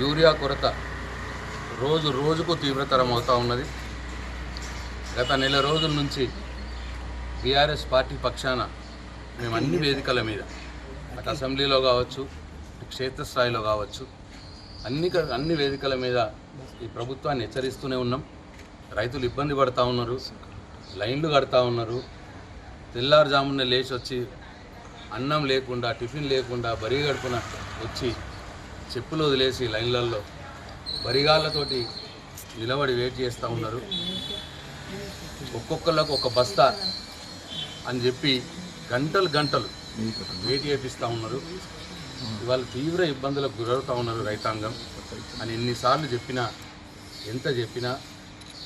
Urea కొరత రోజు రోజుకు తీవ్రతరం అవుతూ ఉన్నది. గత నెల రోజుల నుంచి బీఆర్ఎస్ పార్టీ పక్షాన మేము అన్ని వేదికల మీద అటు అసెంబ్లీలో కావచ్చు క్షేత్రస్థాయిలో కావచ్చు అన్ని అన్ని వేదికల మీద ఈ ప్రభుత్వాన్ని హెచ్చరిస్తూనే ఉన్నాం. రైతులు ఇబ్బంది పడతా ఉన్నారు లైన్లు కడతా ఉన్నారు. తెల్లారుజామున లేచి వచ్చి అన్నం లేకుండా టిఫిన్ లేకుండా బరి గడుపున వచ్చి చెప్పులు వదిలేసి లైన్లలో బరిగాళ్ళతోటి నిలబడి వెయిట్ చేస్తూ ఉన్నారు. ఒక్కొక్కళ్ళకు ఒక బస్తా అని చెప్పి గంటలు గంటలు వెయిట్ చేపిస్తూ ఉన్నారు. ఇవాళ తీవ్ర ఇబ్బందులకు గురవుతూ ఉన్నారు రైతాంగం. అని ఎన్నిసార్లు చెప్పినా ఎంత చెప్పినా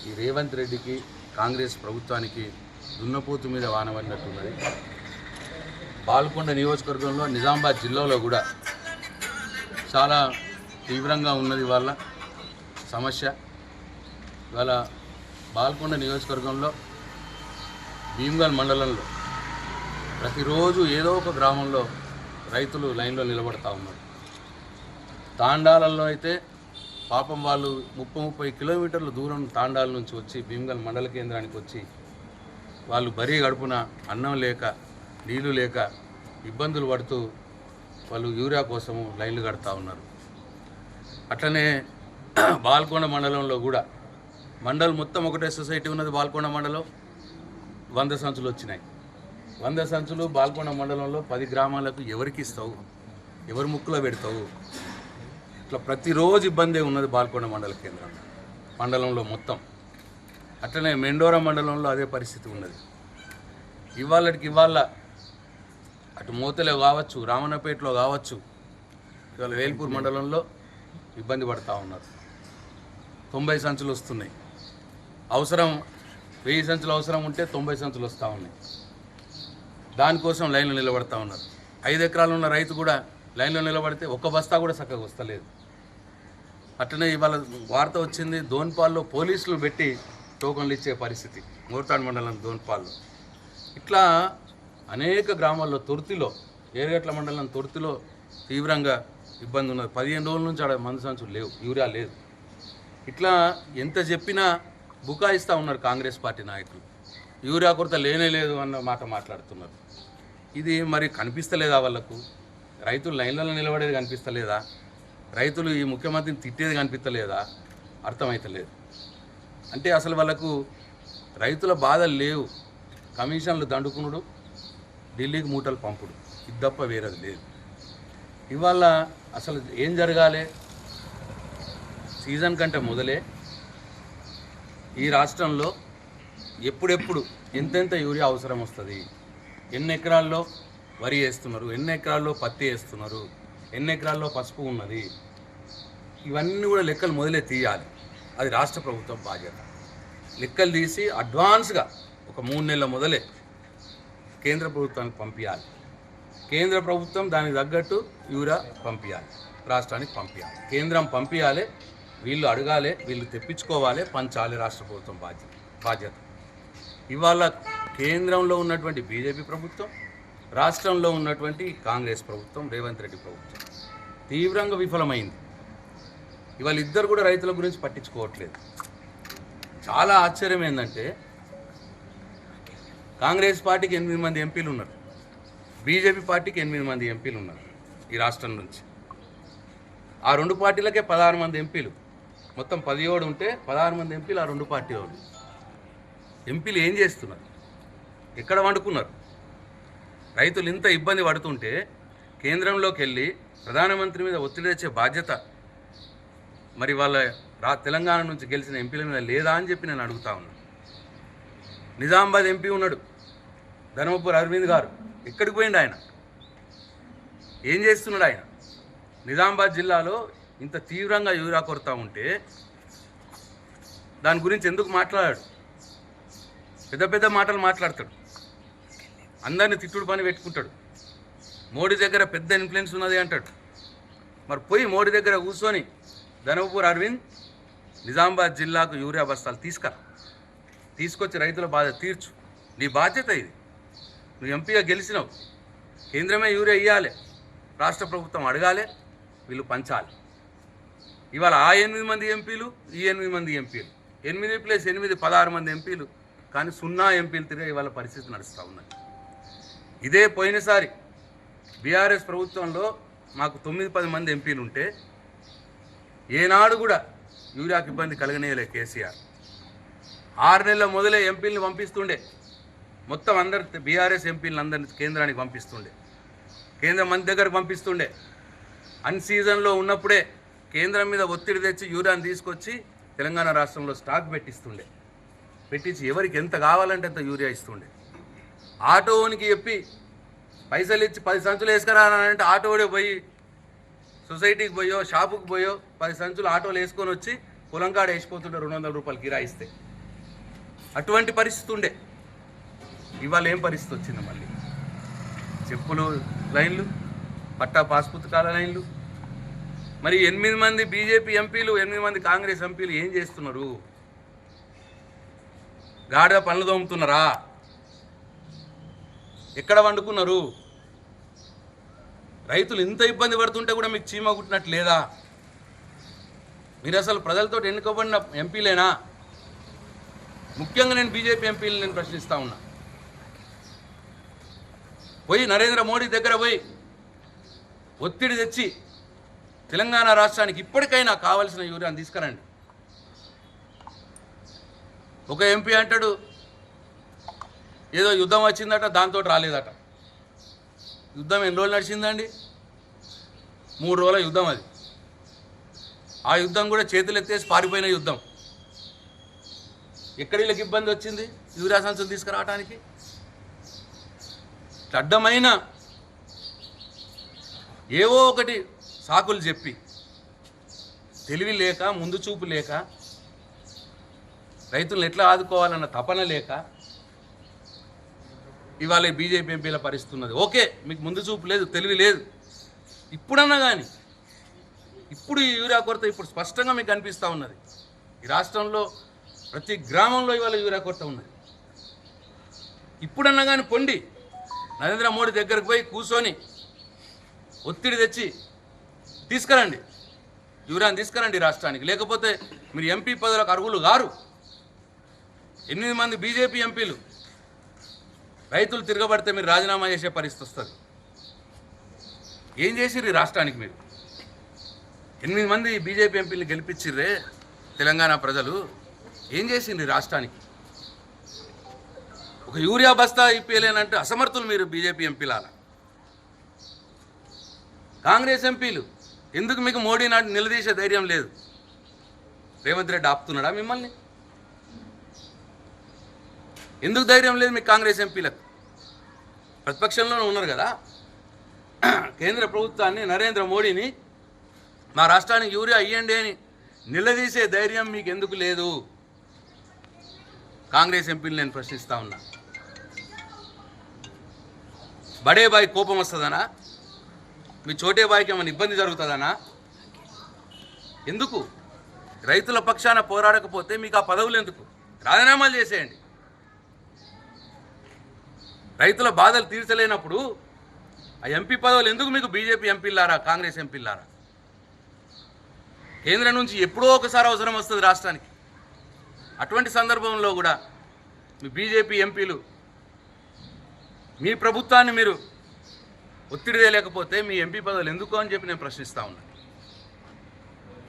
ఈ రేవంత్ రెడ్డికి కాంగ్రెస్ ప్రభుత్వానికి దున్నపోతు మీద వానబడినట్టున్నది బాల్కొండ నియోజకవర్గంలో నిజామాబాద్ జిల్లాలో కూడా చాలా తీవ్రంగా ఉన్నది వాళ్ళ సమస్య. ఇవాళ బాల్కొండ నియోజకవర్గంలో భీమ్గల్ మండలంలో ప్రతిరోజు ఏదో ఒక గ్రామంలో రైతులు లైన్లో నిలబడతా ఉన్నారు. తాండాలలో అయితే పాపం వాళ్ళు ముప్పై ముప్పై కిలోమీటర్ల దూరం తాండాల నుంచి వచ్చి భీమ్గల్ మండల కేంద్రానికి వచ్చి వాళ్ళు బరీ గడుపున అన్నం లేక నీళ్ళు లేక ఇబ్బందులు పడుతూ వాళ్ళు యూరియా కోసము లైన్లు కడతా ఉన్నారు. అట్లనే బాల్కొండ మండలంలో కూడా మండలం మొత్తం ఒకటే సొసైటీ ఉన్నది బాల్కొండ మండలం. వంద సంచులు వచ్చినాయి. వంద సంచులు బాల్కొండ మండలంలో పది గ్రామాలకు ఎవరికి ఇస్తావు? ఎవరు ముక్కులో పెడతావు? ఇట్లా ప్రతిరోజు ఇబ్బంది ఉన్నది బాల్కొండ మండల కేంద్రం మండలంలో మొత్తం. అట్లనే మెండోరా మండలంలో అదే పరిస్థితి ఉన్నది. ఇవాళకి ఇవాళ అటు మోతలో కావచ్చు రామన్నపేటలో కావచ్చు ఇవాళ వేల్పూర్ మండలంలో ఇబ్బంది పడతా ఉన్నారు. తొంభై సంచులు వస్తున్నాయి. అవసరం వెయ్యి సంచులు అవసరం ఉంటే తొంభై సంచులు వస్తూ ఉన్నాయి. దానికోసం లైన్లో నిలబడతా ఉన్నారు. ఐదు ఎకరాలు ఉన్న రైతు కూడా లైన్లో నిలబడితే ఒక్క బస్తా కూడా చక్కగా వస్తలేదు. అట్లనే ఇవాళ వార్త వచ్చింది దోన్పాల్లో పోలీసులు పెట్టి టోకన్లు ఇచ్చే పరిస్థితి. మూర్తాడు మండలం దోన్పాల్లో. ఇట్లా అనేక గ్రామాల్లో తొర్తిలో ఏరుగట్ల మండలం తొర్తిలో తీవ్రంగా ఇబ్బంది ఉన్నది. పదిహేను రోజుల నుంచి ఆడ మందు సంచులు లేవు యూరియా లేదు. ఇట్లా ఎంత చెప్పినా బుకాయిస్తూ ఉన్నారు కాంగ్రెస్ పార్టీ నాయకులు. యూరియా కొరత లేనే లేదు అన్న మాట మాట్లాడుతున్నారు. ఇది మరి కనిపిస్తలేదా వాళ్ళకు? రైతులు లైన్లలో నిలబడేది కనిపిస్తలేదా? రైతులు ఈ ముఖ్యమంత్రిని తిట్టేది కనిపిస్తలేదా? అర్థమవుతలేదు అంటే అసలు వాళ్ళకు రైతుల బాధలు లేవు. కమిషన్లు దండుకునుడు ఢిల్లీకి మూటలు పంపుడు. ఇది తప్ప వేరేది లేదు. ఇవాళ అసలు ఏం జరగాలి? సీజన్ కంటే మొదలే. ఈ రాష్ట్రంలో ఎప్పుడెప్పుడు ఎంతెంత యూరియా అవసరం వస్తుంది? ఎన్ని ఎకరాల్లో వరి వేస్తున్నారు? ఎన్ని ఎకరాల్లో పత్తి వేస్తున్నారు? ఎన్ని ఎకరాల్లో పసుపు ఉన్నది? ఇవన్నీ కూడా లెక్కలు మొదలే తీయాలి. అది రాష్ట్ర ప్రభుత్వం బాధ్యత. లెక్కలు తీసి అడ్వాన్స్గా ఒక మూడు నెలల మొదలే కేంద్ర ప్రభుత్వానికి పంపించాలి కేంద్ర ప్రభుత్వం దానికి తగ్గట్టు యూరియా పంపించాలి రాష్ట్రానికి పంపించాలి కేంద్రం పంపించాలి వీళ్ళు అడగాలి వీళ్ళు తెప్పించుకోవాలి పంచాలి రాష్ట్ర ప్రభుత్వం బాధ్యత బాధ్యత. ఇవాళ కేంద్రంలో ఉన్నటువంటి బీజేపీ ప్రభుత్వం రాష్ట్రంలో ఉన్నటువంటి కాంగ్రెస్ ప్రభుత్వం రేవంత్ రెడ్డి ప్రభుత్వం తీవ్రంగా విఫలమైంది. ఇవాళ ఇద్దరు కూడా రైతుల గురించి పట్టించుకోవట్లేదు. చాలా ఆశ్చర్యం ఏంటంటే కాంగ్రెస్ పార్టీకి ఎనిమిది మంది ఎంపీలు ఉన్నారు. బీజేపీ పార్టీకి ఎనిమిది మంది ఎంపీలు ఉన్నారు ఈ రాష్ట్రం నుంచి. ఆ రెండు పార్టీలకే పదహారు మంది ఎంపీలు. మొత్తం పదిహేడు ఉంటే పదహారు మంది ఎంపీలు ఆ రెండు పార్టీ వాళ్ళు. ఎంపీలు ఏం చేస్తున్నారు? ఎక్కడ వండుకున్నారు? రైతులు ఇంత ఇబ్బంది పడుతుంటే కేంద్రంలోకి వెళ్ళి ప్రధానమంత్రి మీద ఒత్తిడి తెచ్చే బాధ్యత మరి వాళ్ళ రా తెలంగాణ నుంచి గెలిచిన ఎంపీల మీద లేదా అని చెప్పి నేను అడుగుతా ఉన్నాను నిజామాబాద్ ఎంపీ ఉన్నాడు. ధర్మపురి అరవింద్ గారు. ఎక్కడికి పోయిండు ఆయన? ఏం చేస్తున్నాడు ఆయన? నిజామాబాద్ జిల్లాలో ఇంత తీవ్రంగా యూరియా కొరత ఉంటే దాని గురించి ఎందుకు మాట్లాడాడు? పెద్ద పెద్ద మాటలు మాట్లాడతాడు. అందరిని తిట్టుడు పని పెట్టుకుంటాడు. మోడీ దగ్గర పెద్ద ఇన్ఫ్లుయెన్స్ ఉన్నది అంటాడు. మరి పోయి మోడీ దగ్గర కూర్చొని ధనపూర్ అరవింద్ నిజామాబాద్ జిల్లాకు యూరియా బస్తాలు తీసుకురా. తీసుకొచ్చి రైతుల బాధ తీర్చు. నీ బాధ్యత ఇది. నువ్వు ఎంపీగా గెలిచినావు. కేంద్రమే యూరియా ఇవ్వాలి రాష్ట్ర ప్రభుత్వం అడగాలి. వీళ్ళు పంచాలి. ఇవాళ ఆ ఎనిమిది మంది ఎంపీలు ఈ ఎనిమిది మంది ఎంపీలు. ఎనిమిది ప్లస్ ఎనిమిది పదహారు మంది ఎంపీలు. కానీ సున్నా ఎంపీలు తిరిగి ఇవాళ పరిస్థితి నడుస్తూ ఉన్నది. ఇదే పోయినసారి బీఆర్ఎస్ ప్రభుత్వంలో మాకు తొమ్మిది పది మంది ఎంపీలు ఉంటే ఏనాడు కూడా యూరియాకి ఇబ్బంది కలగనేయలే కేసీఆర్. ఆరు నెలల మొదలే ఎంపీలను పంపిస్తుండే. మొత్తం అందరు బీఆర్ఎస్ ఎంపీలను అందరిని కేంద్రానికి పంపిస్తుండే. కేంద్ర మంత్రి దగ్గరకు పంపిస్తుండే. అన్ సీజన్లో ఉన్నప్పుడే కేంద్రం మీద ఒత్తిడి తెచ్చి యూరియాని తీసుకొచ్చి తెలంగాణ రాష్ట్రంలో స్టాక్ పెట్టిస్తుండే. పెట్టించి ఎవరికి ఎంత కావాలంటే అంత యూరియా ఇస్తుండే. ఆటోనికి చెప్పి పైసలు ఇచ్చి పది సంచులు వేసుకురానంటే ఆటోడే పోయి సొసైటీకి పోయో షాపుకి పోయో పది సంచులు ఆటోలు వేసుకొని వచ్చి పొలం కాడ వేసిపోతుంటే రెండు వందల రూపాయలు కిరాయిస్తే అటువంటి పరిస్థితి ఉండే. ఇవాళ ఏం పరిస్థితి వచ్చింది మళ్ళీ? చెప్పులు లైన్లు పట్టా పాస్ పుస్తకాల లైన్లు. మరి ఎనిమిది మంది బీజేపీ ఎంపీలు ఎనిమిది మంది కాంగ్రెస్ ఎంపీలు ఏం చేస్తున్నారు? గాడిద పనులు తోముతున్నారా? ఎక్కడ వండుకున్నారు? రైతులు ఇంత ఇబ్బంది పడుతుంటే కూడా మీకు చీమ కుట్టినట్టు లేదా? మీరు అసలు ప్రజలతో ఎన్నుకోబడిన ఎంపీలేనా? ముఖ్యంగా నేను బీజేపీ ఎంపీలు నేను ప్రశ్నిస్తూ ఉన్నా. పోయి నరేంద్ర మోడీ దగ్గర పోయి ఒత్తిడి తెచ్చి తెలంగాణ రాష్ట్రానికి ఇప్పటికైనా కావలసిన యూరియాను తీసుకురండి. ఒక ఎంపీ అంటాడు ఏదో యుద్ధం వచ్చిందట దాంతో రాలేదట. యుద్ధం ఎన్ని రోజులు నడిచిందండి? మూడు రోజుల యుద్ధం అది. ఆ యుద్ధం కూడా చేతులు ఎత్తేసి పారిపోయిన యుద్ధం. ఎక్కడ వీళ్ళకి ఇబ్బంది వచ్చింది? యూరియా సంచులు తీసుకురావడానికి అడ్డమైన ఏవో ఒకటి సాకులు చెప్పి తెలివి లేక ముందు చూపు లేక రైతులను ఎట్లా ఆదుకోవాలన్న తపన లేక ఇవాళ ఈ బీజేపీ ఎంపీల పరిస్థితి ఉన్నది ఓకే మీకు ముందు చూపు లేదు తెలివి లేదు. ఇప్పుడన్నా కానీ ఇప్పుడు ఈ యూరియా కొరత ఇప్పుడు స్పష్టంగా మీకు కనిపిస్తూ ఉన్నది. ఈ రాష్ట్రంలో ప్రతి గ్రామంలో ఇవాళ యూరియా కొరత ఉన్నది. ఇప్పుడన్నా కానీ పొండి. నరేంద్ర మోడీ దగ్గరకు పోయి కూర్చొని ఒత్తిడి తెచ్చి తీసుకురండి. యూరియాని తీసుకురండి రాష్ట్రానికి. లేకపోతే మీరు ఎంపీ పదవులకు అర్హులు గారు ఎనిమిది మంది బీజేపీ ఎంపీలు రైతులు తిరగబడితే మీరు రాజీనామా చేసే పరిస్థితి వస్తుంది. ఏం చేసిర్రు ఈ రాష్ట్రానికి మీరు? ఎనిమిది మంది బీజేపీ ఎంపీలు గెలిపించిర్రే తెలంగాణ ప్రజలు. ఏం చేసింది రాష్ట్రానికి? ఒక యూరియా బస్తా ఇప్పలేనంటే అసమర్థులు మీరు బీజేపీ ఎంపీలాల కాంగ్రెస్ ఎంపీలు ఎందుకు మీకు మోడీ నాటి నిలదీసే ధైర్యం లేదు? రేవంత్ రెడ్డి ఆపుతున్నాడా మిమ్మల్ని? ఎందుకు ధైర్యం లేదు మీకు కాంగ్రెస్ ఎంపీలకు? ప్రతిపక్షంలోనే ఉన్నారు కదా? కేంద్ర ప్రభుత్వాన్ని నరేంద్ర మోడీని మా రాష్ట్రానికి యూరియా అయ్యండి అని నిలదీసే ధైర్యం మీకు ఎందుకు లేదు? కాంగ్రెస్ ఎంపీలు నేను ప్రశ్నిస్తా ఉన్నా. బడేబాయి కోపం వస్తుందనా? మీ చోటేబాయికి ఏమైనా ఇబ్బంది జరుగుతుందనా? ఎందుకు? రైతుల పక్షాన పోరాడకపోతే మీకు ఆ పదవులు ఎందుకు? రాజీనామాలు చేసేయండి. రైతుల బాధలు తీర్చలేనప్పుడు ఆ ఎంపీ పదవులు ఎందుకు మీకు బీజేపీ ఎంపీలారా కాంగ్రెస్ ఎంపీలారా కేంద్రం నుంచి ఎప్పుడో ఒకసారి అవసరం వస్తుంది రాష్ట్రానికి. అటువంటి సందర్భంలో కూడా మీ బీజేపీ ఎంపీలు మీ ప్రభుత్వాన్ని మీరు ఒత్తిడి చేయలేకపోతే మీ ఎంపీ పదవులు ఎందుకు అని చెప్పి నేను ప్రశ్నిస్తూ ఉన్నాను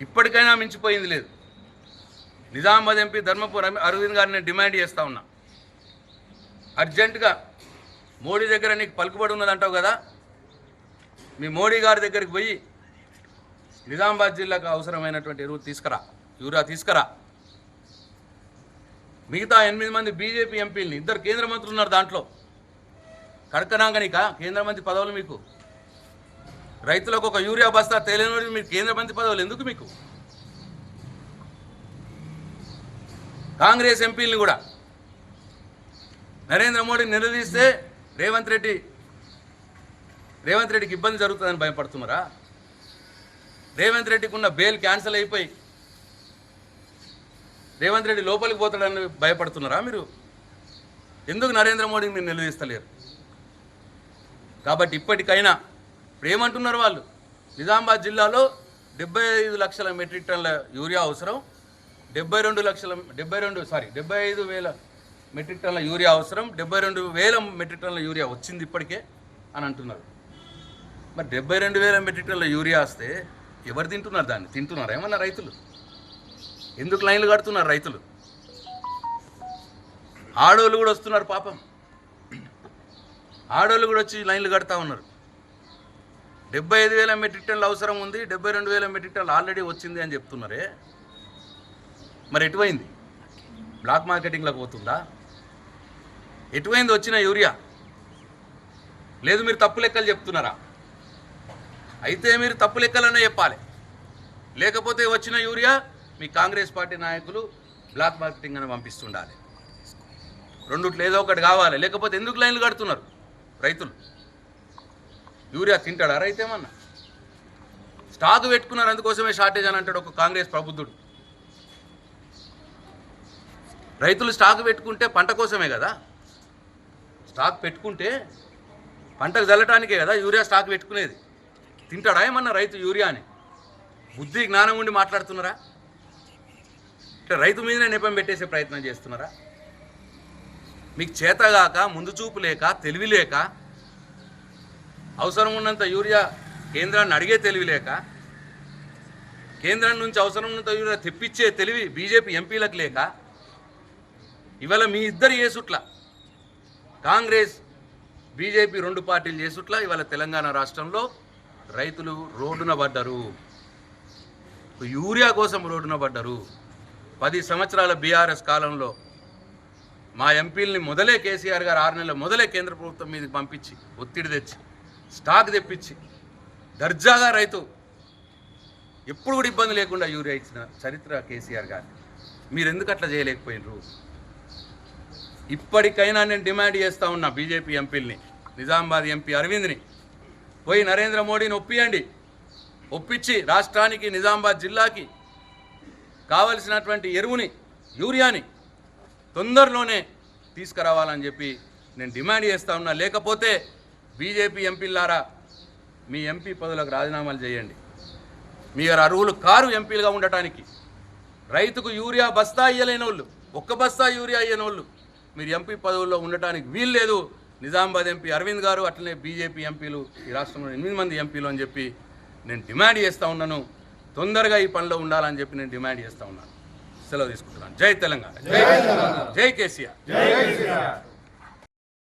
ఇప్పటికైనా మించిపోయింది లేదు. నిజామాబాద్ ఎంపీ ధర్మపుర అరవింద్ గారిని నేను డిమాండ్ చేస్తూ ఉన్నా. అర్జెంటుగా మోడీ దగ్గర నీకు పలుకుబడి ఉన్నదంటావు కదా? మీ మోడీ గారి దగ్గరికి పోయి నిజామాబాద్ జిల్లాకు అవసరమైనటువంటి ఎరువు తీసుకురా. యూరియా తీసుకురా. మిగతా ఎనిమిది మంది బీజేపీ ఎంపీలని ఇద్దరు కేంద్ర మంత్రులు ఉన్నారు దాంట్లో. కడకనాంగనిక కేంద్ర మంత్రి పదవులు మీకు? రైతులకు ఒక యూరియా బస్తా తేలేని మీరు కేంద్ర మంత్రి పదవులు ఎందుకు మీకు? కాంగ్రెస్ ఎంపీలని కూడా. నరేంద్ర మోడీ నిలదీస్తే రేవంత్ రెడ్డి రేవంత్ రెడ్డికి ఇబ్బంది జరుగుతుందని భయపడుతున్నారా? రేవంత్ రెడ్డికి ఉన్న బెయిల్ క్యాన్సిల్ అయిపోయి రేవంత్ రెడ్డి లోపలికి పోతాడని భయపడుతున్నారా మీరు? ఎందుకు నరేంద్ర మోడీని మీరు నిలదీస్తలేరు? కాబట్టి ఇప్పటికైనా ఇప్పుడు ఏమంటున్నారు వాళ్ళు? నిజామాబాద్ జిల్లాలో డెబ్బై ఐదు లక్షల మెట్రిక్ టన్ల యూరియా అవసరం. డెబ్బై రెండు లక్షల డెబ్బై రెండు సారీ డెబ్బై ఐదు వేల మెట్రిక్ టన్నుల యూరియా అవసరం. డెబ్బై రెండు వేల మెట్రిక్ టన్నుల యూరియా వచ్చింది ఇప్పటికే అని అంటున్నారు. మరి డెబ్బై రెండు వేల మెట్రిక్ టన్నుల యూరియా వస్తే ఎవరు తింటున్నారు దాన్ని? తింటున్నారు ఏమన్నా రైతులు? ఎందుకు లైన్లు కడుతున్నారు రైతులు? ఆడోళ్ళు కూడా వస్తున్నారు పాపం. ఆడోళ్ళు కూడా వచ్చి లైన్లు కడతా ఉన్నారు. డెబ్బై ఐదు వేల మెట్రిక్ టన్లు అవసరం ఉంది డెబ్బై రెండు వేల మెట్రిక్ టన్లు ఆల్రెడీ వచ్చింది అని చెప్తున్నారే? మరి ఎటువైంది? బ్లాక్ మార్కెటింగ్లోకి పోతుందా? ఎటువైంది వచ్చిన యూరియా? లేదు మీరు తప్పు లెక్కలు చెప్తున్నారా? అయితే మీరు తప్పు లెక్కలనే చెప్పాలి. లేకపోతే వచ్చిన యూరియా మీ కాంగ్రెస్ పార్టీ నాయకులు బ్లాక్ మార్కెటింగ్ అని పంపిస్తుండాలి. రెండుట్లో ఏదో ఒకటి కావాలి. లేకపోతే ఎందుకు లైన్లు కడుతున్నారు రైతులు? యూరియా తింటాడా రైతు ఏమన్నా? స్టాక్ పెట్టుకున్నారు అందుకోసమే షార్టేజ్ అని అంటాడు ఒక కాంగ్రెస్ ప్రబుద్ధుడు. రైతులు స్టాక్ పెట్టుకుంటే పంట కోసమే కదా? స్టాక్ పెట్టుకుంటే పంటకు చల్లటానికే కదా యూరియా స్టాక్ పెట్టుకునేది. తింటాడా ఏమన్నా రైతు యూరియాని? బుద్ధి జ్ఞానం ఉండి మాట్లాడుతున్నారా? అంటే రైతు మీదనే నెపం పెట్టేసే ప్రయత్నం చేస్తున్నారా? మీకు చేతగాక ముందు చూపు లేక తెలివి లేక అవసరం ఉన్నంత యూరియా కేంద్రాన్ని అడిగే తెలివి లేక కేంద్రం నుంచి అవసరం ఉన్నంత యూరియా తెప్పించే తెలివి బీజేపీ ఎంపీలకు లేక ఇవాళ మీ ఇద్దరు చేసుట్ల కాంగ్రెస్ బీజేపీ రెండు పార్టీలు చేసుట్ల ఇవాళ తెలంగాణ రాష్ట్రంలో రైతులు రోడ్డున పడ్డరు. యూరియా కోసం రోడ్డున పడ్డరు. పది సంవత్సరాల బీఆర్ఎస్ కాలంలో మా ఎంపీలని మొదలే కేసీఆర్ గారు ఆరు నెలల మొదలే కేంద్ర ప్రభుత్వం మీదకి పంపించి ఒత్తిడి తెచ్చి స్టాక్ తెప్పించి దర్జాగా రైతు ఎప్పుడు కూడా ఇబ్బంది లేకుండా యూరియా ఇచ్చిన చరిత్ర కేసీఆర్ గారు మీరు ఎందుకు అట్లా చేయలేకపోయినరు? ఇప్పటికైనా నేను డిమాండ్ చేస్తా ఉన్నా బీజేపీ ఎంపీల్ని నిజామాబాద్ ఎంపీ అరవింద్ని. పోయి నరేంద్ర మోడీని ఒప్పియండి. ఒప్పించి రాష్ట్రానికి నిజామాబాద్ జిల్లాకి కావలసినటువంటి ఎరువుని యూరియాని తొందరలోనే తీసుకురావాలని చెప్పి నేను డిమాండ్ చేస్తా ఉన్నా. లేకపోతే బీజేపీ ఎంపీలారా మీ ఎంపీ పదవులకు రాజీనామాలు చేయండి. మీరు అరువులు కారు ఎంపీలుగా ఉండటానికి. రైతుకు యూరియా బస్తా ఇయ్యలేని వాళ్ళు ఒక్క బస్తా యూరియా అయ్యని వాళ్ళు మీరు ఎంపీ పదవుల్లో ఉండటానికి వీల్లేదు నిజామాబాద్ ఎంపీ అరవింద్ గారు అట్లనే బీజేపీ ఎంపీలు ఈ రాష్ట్రంలో ఎనిమిది మంది ఎంపీలు అని చెప్పి నేను డిమాండ్ చేస్తూ ఉన్నాను. తొందరగా ఈ పనిలో ఉండాలని చెప్పి నేను డిమాండ్ చేస్తూ ఉన్నాను. సెలవు తీసుకుంటున్నాను. జై తెలంగాణ. జై కేసీఆర్.